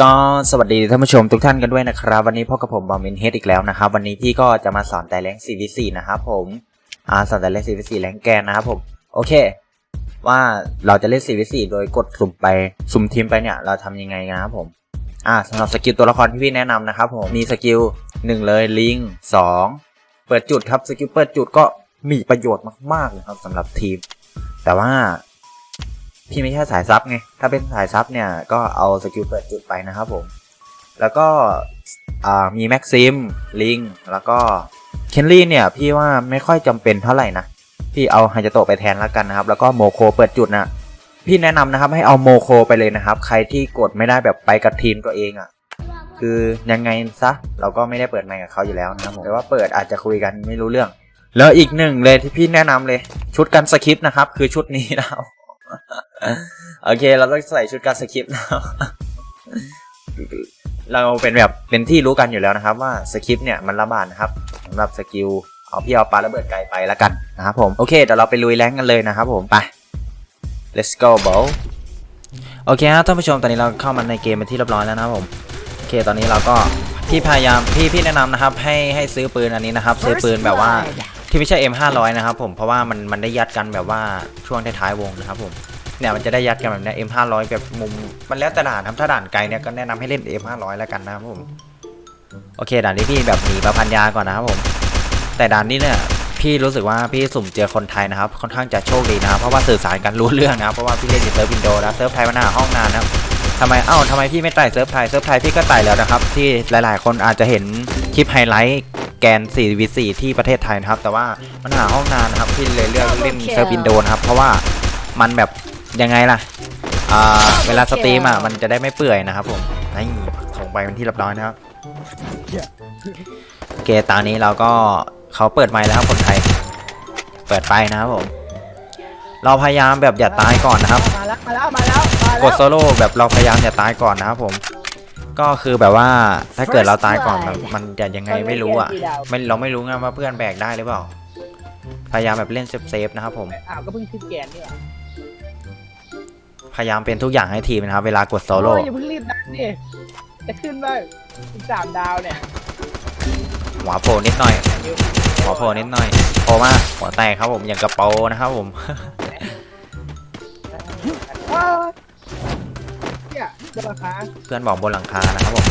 ก็สวัสดีท่านผู้ชมทุกท่านกันด้วยนะครับ วันนี้พบกับผมบอมมินเฮดอีกแล้วนะครับ วันนี้พี่ก็จะมาสอนแต่แรง 4v4 นะครับผมอ่าสอนแต่แรง 4v4 แรงแกนนะครับผมโอเค ว่าเราจะเล่น 4v4 โดยกดสุ่มไปสุ่มทีมไปเนี่ย เราทำยังไงนะครับผมอ่าสำหรับสกิลตัวละครที่พี่แนะนำนะครับผมมีสกิล1เลยลิง2เปิดจุดครับสกิลเปิดจุดก็มีประโยชน์มากๆเลยครับสำหรับทีม แต่ว่า พี่ไม่ใช่สายซับไง ถ้าเป็นสายซับเนี่ยก็เอาสกิลเปิดจุดไปนะครับผม แล้วก็มีแม็กซิมลิงแล้วก็เคนลี่เนี่ยพี่ว่าไม่ค่อยจำเป็นเท่าไหร่นะ พี่เอาไฮจโตไปแทนแล้วกันนะครับ แล้วก็โมโคเปิดจุดนะ พี่แนะนำนะครับให้เอาโมโคไปเลยนะครับ ใครที่กดไม่ได้แบบไปกับทีมตัวเองอะ่ะคือยังไงซะเราก็ไม่ได้เปิดไมค์กับเขาอยู่แล้วนะครับผมแต่ว่าเปิดอาจจะคุยกันไม่รู้เรื่อง แล้วอีกหนึ่งเลยที่พี่แนะนำเลยชุดกันสคริปต์นะครับ คือชุดนี้นะครับ โอเค เราต้องใส่ชุดการสคริปต์นะเราเป็นแบบเป็นที่รู้กันอยู่แล้วนะครับ ว่าสคริปต์เนี่ยมันระบาดนะครับสำหรับสกิลเอาพี่เอาปลาระเบิดไกลไปแล้วกันนะครับผมโอเคเดี๋ยวเราไปลุยแรงกันเลยนะครับผมไป let's go bro โอเคครับท่านผู้ชมตอนนี้เราเข้ามาในเกมเป็นที่เรียบร้อยแล้วนะครับผมโอเคตอนนี้เราก็พี่พยายามพี่พี่แนะนำนะครับให้ให้ซื้อปืนอันนี้นะครับ ซื้อปืนแบบว่าที่ไม่ใช่ M500 นะครับผมเพราะว่ามันมันได้ยัดกันแบบว่าช่วงท้ายๆวงนะครับผม เนี่ยมันจะได้ยัดกันแบบเนี้ย M500 แบบมุมมันแล้วแต่ด่านครับถ้าด่านไกลเนี่ยก็แนะนำให้เล่น M500 แล้วกันนะครับผมโอเคด่านนี้พี่แบบหนีประพันยาก่อนนะครับผม แต่ด่านนี้เนี่ยพี่รู้สึกว่าพี่สุ่มเจอคนไทยนะครับค่อนข้างจะโชคดีนะครับเพราะว่าสื่อสารกันรู้เรื่องนะครับเพราะว่าพี่เล่นอยู่เซิร์ฟวินโดว์นะเซิร์ฟไทยมันหน้าห้องนานนะครับทำไมเอ้าทำไมพี่ไม่ไต่เซิร์ฟไทยเซิร์ฟไทยพี่ก็ไต่แล้วนะครับ ที่หลาย ๆ คนอาจจะเห็นคลิปไฮไลท์แกน 4v4 ที่ประเทศไทยนะครับ แต่ว่ามันหาห้องนานนะครับพี่เลยเลือกเล่นเซิร์ฟวินโดว์นะครับเพราะว่ามันแบบ ยังไงล่ะอ่าเวลาสตรีมอะมันจะได้ไม่เปื่อยนะครับผมนี่ส่งไปเป็นที่เรียบร้อยนะครับโอเคตอนนี้เราก็เขาเปิดไมค์แล้วครับคนไทย เปิดไปนะครับผม เราพยายามแบบอย่าตายก่อนนะครับมาแล้วมาแล้วมาแล้วมาแล้วกดโซโล่แบบเราพยายามอย่าตายก่อนนะครับผม ก็คือแบบว่าถ้าเกิดเราตายก่อนแบบมันจะยังไงไม่รู้อะไม่เราไม่รู้ไงว่าเพื่อนแบกได้หรือเปล่า พยายามแบบเล่นเซฟๆนะครับผมอ้าวก็เพิ่งขึ้นแกนเนี่ย พยายามเป็นทุกอย่างให้ทีมนะครับเวลากดโซโล่อ้ยอย่าเพิ่งรีบดันดิจะขึ้นบ้างอีกสามดาวเนี่ยหัวโผล่นิดหน่อย หัวโผล่นิดหน่อยโผล่มาหัวแตกครับผมอย่างกระโปรงนะครับผมอ้าวเนี่ยจะราคาเพื่อนบอกบนหลังคานะครับผม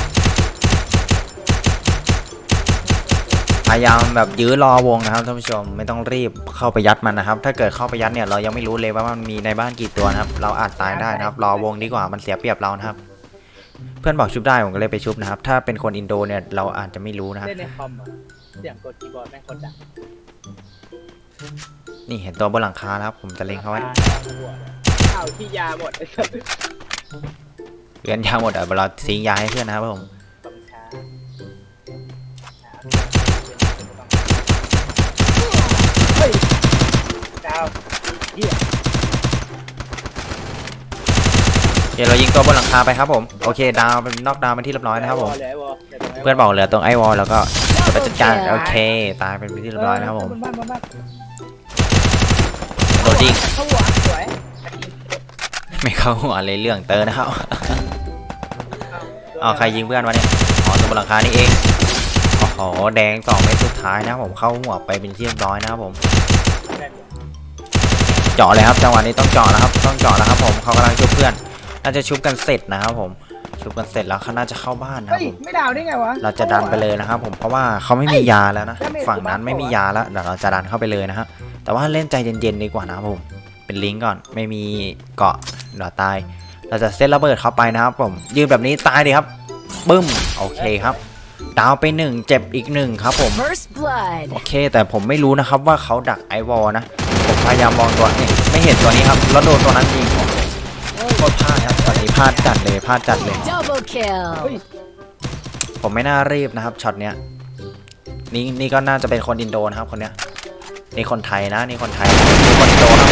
พยายามแบบยื้อรอวงนะครับท่านผู้ชมไม่ต้องรีบเข้าไปยัดมันนะครับ ถ้าเกิดเข้าไปยัดเนี่ยเรายังไม่รู้เลยว่ามันมีในบ้านกี่ตัวนะครับ เราอาจตายได้นะครับ รอวงดีกว่ามันเสียเปรียบเรานะครับ เพื่อนบอกชุบได้ผมก็เลยไปชุบนะครับ ถ้าเป็นคนอินโดเนี่ยเราอาจจะไม่รู้นะครับ เล่นในคอมอะเสียงกดคีย์บอร์ดแม่งคนดังนี่เห็นตัวบนหลังคาแล้วครับ ผมจะเล็งเขาไว้อ้าวที่ยาหมดไอ้สัส เรียนยาหมดอะเราทิ้งยาให้เพื่อนนะครับผมขอบคุณครับ เฮ้ยดาวเฮียเดี๋ยวเรายิงตัวบนหลังคาไปครับผมโอเคดาวเป็นนอกดาวเป็นที่เรียบร้อยนะครับผม เพื่อนบอกเหลือตรงไอวอลแล้วก็จะไปจัดการโอเค ตายเป็นที่เรียบร้อยนะครับผมโดนยิงเข้าหัวสวยไม่เข้าหัวเลยเรื่องเตอร์นะครับอ๋อใครยิงเพื่อนวะเนี่ยอ๋อตัวบนหลังคานี่เอง อ้โหแดงสองเม็ดสุดท้ายนะครับผมเข้าหัวไปเป็นที่เรียบร้อยนะครับผม เจาะเลยครับจังหวะนี้ต้องเจาะแล้วครับ ต้องเจาะแล้วครับ ผมเขากำลังชุบเพื่อนน่าจะชุบกันเสร็จนะครับผมชุบกันเสร็จแล้วเขาน่าจะเข้าบ้านนะคเฮ้รับยผมไม่ดาวได้ไงวะเราจะดันไปเลยนะครับ ผมเพราะว่าเขาไม่มียาแล้วนะฝั่งนั้นไม่มียาแล้วเดี๋ยวเราจะดันเข้าไปเลยนะฮะแต่ว่าเล่นใจเย็นๆดีกว่านะครับผม เป็นลิงก์ก่อนไม่มีเกาะเดี๋ยวตาย เราจะเซตระเบิดเข้าไปนะครับ ผมยืนแบบนี้ตายดีครับบึ้มโอเคครับ ดาวไปหนึ่งเจ็บอีกหนึ่งครับผม First blood. โอเค แต่ผมไม่รู้นะครับว่าเขาดักไอวอลนะ ผมพยายามมองตัวนี้ไม่เห็นตัวนี้ครับ แล้วโดนตัวนั้นยิงโคตรพลาดครับตอนนี้พลาดจัดเลยพลาดจัดเลย Double kill. ผมไม่น่ารีบนะครับช็อตเนี้ยนี่นี่ก็น่าจะเป็นคนอินโดนะครับคนเนี้ยนี่คนไทยนะนี่คนไทยนี่คนอินโดครับ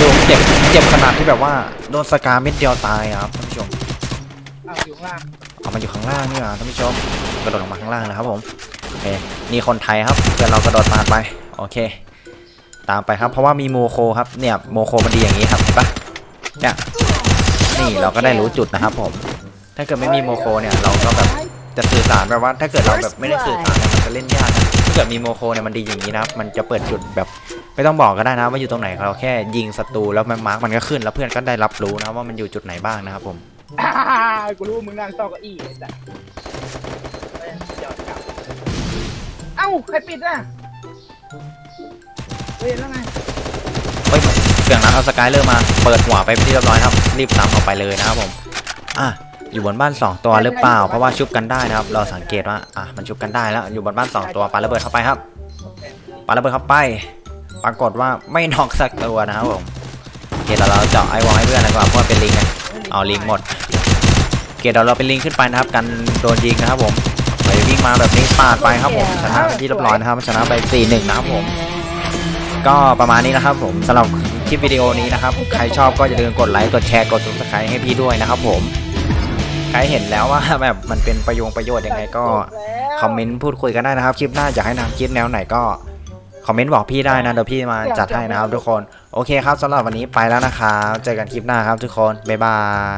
ดูเจ็บเจ็บขนาดที่แบบว่าโดนสกาเม็ดเดียวตายอะครับท่านผู้ชมอ้าวอยู่ข้างล่าง เอามาอยู่ข้างล่างนี่หว่าท่านผู้ชมกระโดดลงมาข้างล่างนะครับผมโอเคนี่คนไทยครับเดี๋ยวเรากระโดดตาไปโอเค ตามไปครับเพราะว่ามีโมโคครับเนี่ยโมโคมันดีอย่างนี้ครับเห็นปะเนี่ยนี่เราก็ได้รู้จุดนะครับผม ถ้าเกิดไม่มีโมโคเนี่ยเราก็แบบจะสื่อสารแบบว่าถ้าเกิดเราแบบไม่ได้สื่อสารมันจะเล่นยากถ้าเกิดมีโมโคเนี่ยมันดีอย่างนี้นะครับมันจะเปิดจุดแบบไม่ต้องบอกก็ได้นะว่าอยู่ตรงไหนเราแค่ยิงศัตรูแล้วมันมาร์กมันก็ขึ้น แล้วเพื่อนก็ได้รับรู้นะว่ามันอยู่จุดไหนบ้างนะครับผม กูรู้ว่ามึงนั่งซอกเก้าอี้ไอ้สัสเฮ้ยยอดกลับเอ้าใครปิดอะเฮ้ยแล้วไงเฮ้ยเสียงนั้นเอาสกายเลอร์มาเปิดหัวไปเป็นที่เรียบร้อยครับ รีบตามออกไปเลยนะครับผมอะอยู่บนบ้าน 2 ตัวหรือเปล่า เพราะว่าชุบกันได้นะครับ เราสังเกตว่าอะมันชุบกันได้แล้วอยู่บนบ้าน 2 ตัวปาระเบิดเข้าไปครับปาระเบิดเข้าไป ปรากฏว่าไม่น็อกสักตัวนะครับผมโอเคแล้วเราเจาะไอวอลให้เพื่อนนะครับเพราะว่าเป็นลิงไง เอาลิงหมดโอเคเดี๋ยวเราเป็นลิงขึ้นไปนะครับกันโดนยิงนะครับผมไปวิ่งมาแบบนี้ปาดไปครับผมชนะที่เรียบร้อยนะครับชนะไป4-1นะครับผม ก็ประมาณนี้นะครับผมสำหรับคลิปวิดีโอนี้นะครับใครชอบก็อย่าลืมกดไลค์กดแชร์กด subscribe ให้พี่ด้วยนะครับผมใครเห็นแล้วว่าแบบมันเป็นประโยชน์ประโยชน์ยังไงก็คอมเมนต์พูดคุยกันได้นะครับ คลิปหน้าอยากให้นำคลิปแนวไหนก็ คอมเมนต์บอกพี่ได้นะเดี๋ยวพี่มาจัดให้นะครับทุกคน โอเคครับสำหรับวันนี้ไปแล้วนะครับ เจอกันคลิปหน้าครับทุกคน บ๊ายบาย